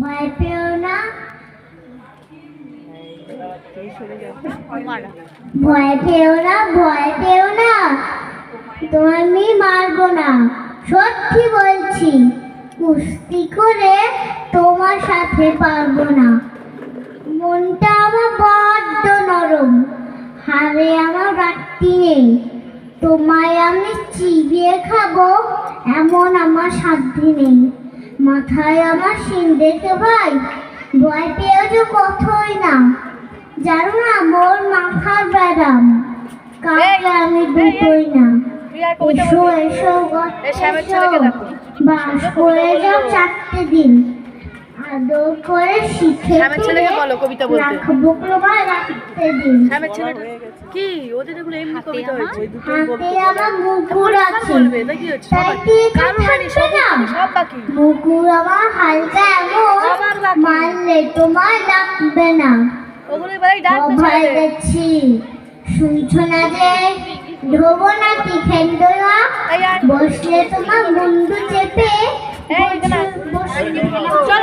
ভয় পেও না ভয় পেও না। ভয় পেও না। না সত্যি বলছি, কুস্তি করে তোমার সাথে পারব না। মনটা আমার বড্ড নরম। হারে আমার রাত্রি নেই। তোমায় আমি চিবিয়ে খাব, এমন আমার সাধ্যি নেই। মাথায় আমার সিন দেখে ভাই ভয় পেয়েছ কথই না। জানো না মোর মাথার ব্যারাম কাউকে আমি দুটোই না। এসো এসো। বাস করে যাও চারটে দিন। আদর করে শিখে শ্যামের ছেলেকে বলো কবিতা বলতে। রাখব তোমার রাখতে দিন শ্যামের ছেলেটা কি ওদের এগুলো এমনি কবিতা হয়েছে হাতে আমার মুকুর আছে বলবে তা কি হচ্ছে তাই সবাই কি এটা কারও হয়নি থাকবে সব সব বাকি মুকুর আমার হালকা এমন সবার বাকি। মারলে তোমার ডাকবে না ওগুলো এবারে ডাকতে ভয় দেখছি শুনছো না যে ঢোবো না কি খেন্দোয়া এই আর বসলে তোমার বন্ধু চেপে চল